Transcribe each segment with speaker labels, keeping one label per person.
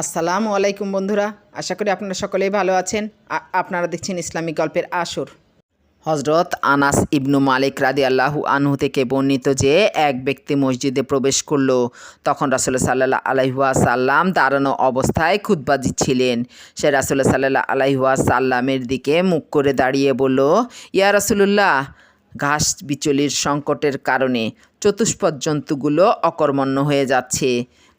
Speaker 1: আসসালামু আলাইকুম বন্ধুরা, আশা করি আপনারা সকলেই ভালো আছেন। আপনারা দেখছেন ইসলামিক গল্পের আসর। হজরত আনাস ইবনু মালিক রাদি আল্লাহু আনহু থেকে বর্ণিত যে এক ব্যক্তি মসজিদে প্রবেশ করল, তখন রাসুল্লাহ সাল্লাহ আলাইহুয়া সাল্লাম দাঁড়ানো অবস্থায় খুতবা দিচ্ছিলেন। সে রাসুল্লাহ সাল্লাহ আলাইহুয়া সাল্লামের দিকে মুখ করে দাঁড়িয়ে বলল, ইয়া রাসুলুল্লাহ, ঘাস বিচলির সংকটের কারণে চতুষ্পদ জন্তুগুলো অকর্মণ্য হয়ে যাচ্ছে।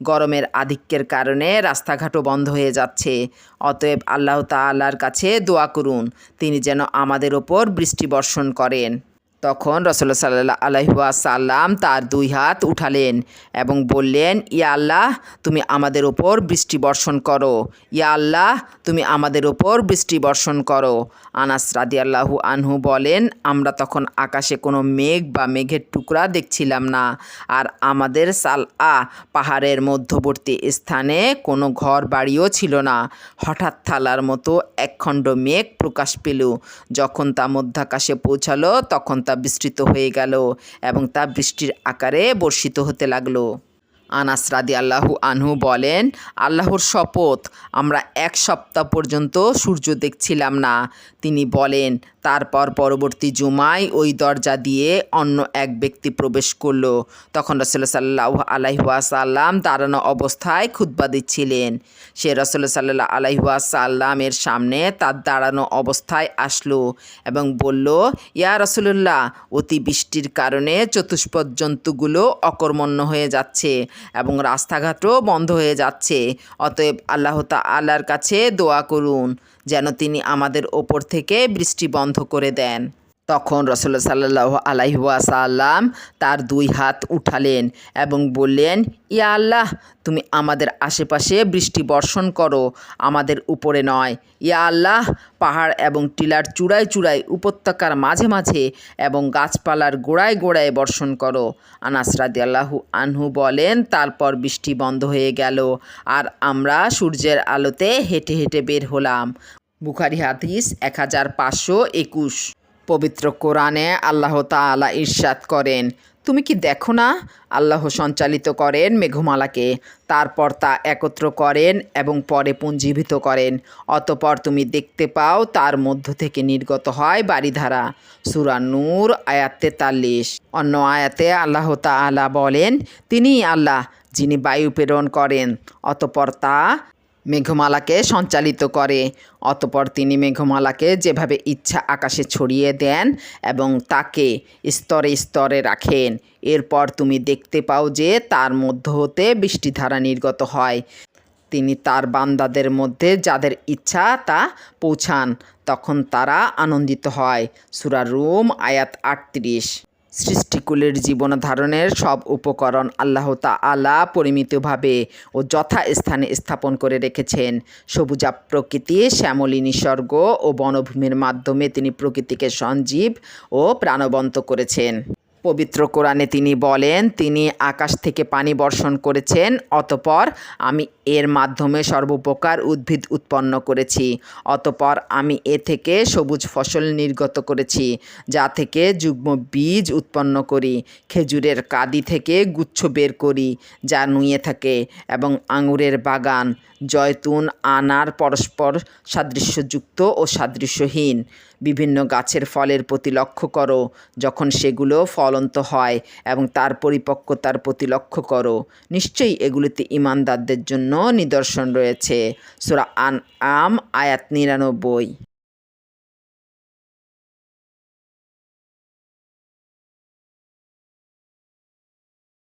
Speaker 1: গরমের আধিক্যের কারণে রাস্তাঘাটও বন্ধ হয়ে যাচ্ছে। অতএব আল্লাহ তাল্লার কাছে দোয়া করুন। তিনি যেন আমাদের ওপর বৃষ্টি বর্ষণ করেন। তখন রসল্লা সাল্লাহ আলহুয়া সাল্লাম তার দুই হাত উঠালেন এবং বললেন, ইয়া আল্লাহ, তুমি আমাদের ওপর বৃষ্টি বর্ষণ করো। ইয়া আল্লাহ, তুমি আমাদের ওপর বৃষ্টি বর্ষণ করো। আনাস রাদি আল্লাহু আনহু বলেন, আমরা তখন আকাশে কোনো মেঘ বা মেঘের টুকরা দেখছিলাম না। আর আমাদের সাল আ পাহাড়ের মধ্যবর্তী স্থানে কোনো ঘর বাড়িও ছিল না। হঠাৎ থালার মতো একখণ্ড মেঘ প্রকাশ পেল। যখন তা মধ্যাকাশে পৌঁছালো, তখন তা বিস্তৃত হয়ে গেল এবং তা বৃষ্টির আকারে বর্ষিত হতে লাগল। আনাস রাদি আল্লাহু আনহু বলেন, আল্লাহর শপথ, আমরা এক সপ্তাহ পর্যন্ত সূর্য দেখছিলাম না। তিনি বলেন, তারপর পরবর্তী জুমায় ওই দরজা দিয়ে অন্য এক ব্যক্তি প্রবেশ করল। তখন রসল্লা সাল্লাহ আলাইহাসাল্লাম দাঁড়ানো অবস্থায় খুতবা দিচ্ছিলেন। সে রসল্লা সাল্লাহ আলাইহাসাল্লামের সামনে তার দাঁড়ানো অবস্থায় আসলো এবং বলল, ইয়া রসুল্লাহ অতি বৃষ্টির কারণে চতুষ্পদ জন্তুগুলো অকর্মণ্য হয়ে যাচ্ছে। এবং রাস্তাঘাটও বন্ধ হয়ে যাচ্ছে। অতএব আল্লাহ আল্লাহর কাছে দোয়া করুন, যেন তিনি আমাদের ওপর থেকে বৃষ্টি বন্ধ করে দেন। তখন রসল্লা সাল্লাহ আলাইহাসাল্লাম তার দুই হাত উঠালেন এবং বললেন, ইয়া আল্লাহ, তুমি আমাদের আশেপাশে বৃষ্টি বর্ষণ করো, আমাদের উপরে নয়। ইয়া আল্লাহ, পাহাড় এবং টিলার চূড়ায় চূড়ায় উপত্যকার মাঝে মাঝে এবং গাছপালার গোড়ায় গোড়ায় বর্ষণ করো। আনাস রাদি আল্লাহু আনহু বলেন, তারপর বৃষ্টি বন্ধ হয়ে গেল আর আমরা সূর্যের আলোতে হেঁটে হেঁটে বের হলাম। বুখারি হাদিস এক হাজার পাঁচশো একুশ। পবিত্র কোরআনে আল্লাহ তাআলা ইরশাদ করেন। তুমি কি দেখো না? আল্লাহ সঞ্চালিত করেন মেঘমালাকে, তারপর তা একত্র করেন এবং পরে পুঞ্জীভূত করেন। অতপর তুমি দেখতে পাও তার মধ্য থেকে নির্গত হয় বাড়িধারা। সুরা নূর, আয়াত তেতাল্লিশ। অন্য আয়াতে আল্লাহ তাআলা বলেন, তিনিই আল্লাহ যিনি বায়ু প্রেরণ করেন। অতপর তা মেঘমালাকে সঞ্চালিত করে। অতপর তিনি মেঘমালাকে যেভাবে ইচ্ছা আকাশে ছড়িয়ে দেন এবং তাকে স্তরে স্তরে রাখেন। এরপর তুমি দেখতে পাও যে তার মধ্য হতে বৃষ্টিধারা নির্গত হয়। তিনি তার বান্দাদের মধ্যে যাদের ইচ্ছা তা পৌঁছান, তখন তারা আনন্দিত হয়। সুরা রুম, আয়াত আটত্রিশ। সৃষ্টিকুলের জীবন ধারণের সব উপকরণ আল্লাহ তাআলা পরিমিতভাবে ও যথাস্থানে স্থাপন করে রেখেছেন। সবুজা প্রকৃতি, শ্যামলী নিসর্গ ও বনভূমির মাধ্যমে তিনি প্রকৃতিকে সঞ্জীব ও প্রাণবন্ত করেছেন। পবিত্র কোরআনে তিনি বলেন, তিনি আকাশ থেকে পানি বর্ষণ করেছেন, অতপর আমি এর মাধ্যমে সর্বপ্রকার উদ্ভিদ উৎপন্ন করেছি। অতপর আমি এ থেকে সবুজ ফসল নির্গত করেছি, যা থেকে যুগ্ম বীজ উৎপন্ন করি, খেজুরের কাদি থেকে গুচ্ছ বের করি, যা নুয়ে থাকে, এবং আঙুরের বাগান, জয়তুন, আনার পরস্পর সাদৃশ্যযুক্ত ও সাদৃশ্যহীন। বিভিন্ন গাছের ফলের প্রতি লক্ষ্য করো, যখন সেগুলো ফলন্ত হয়, এবং তার পরিপক্কতার প্রতি লক্ষ্য করো। নিশ্চয়ই এগুলিতে ইমানদারদের জন্য নিদর্শন রয়েছে। সুরা আন আম আয়াত নিরানব্বই।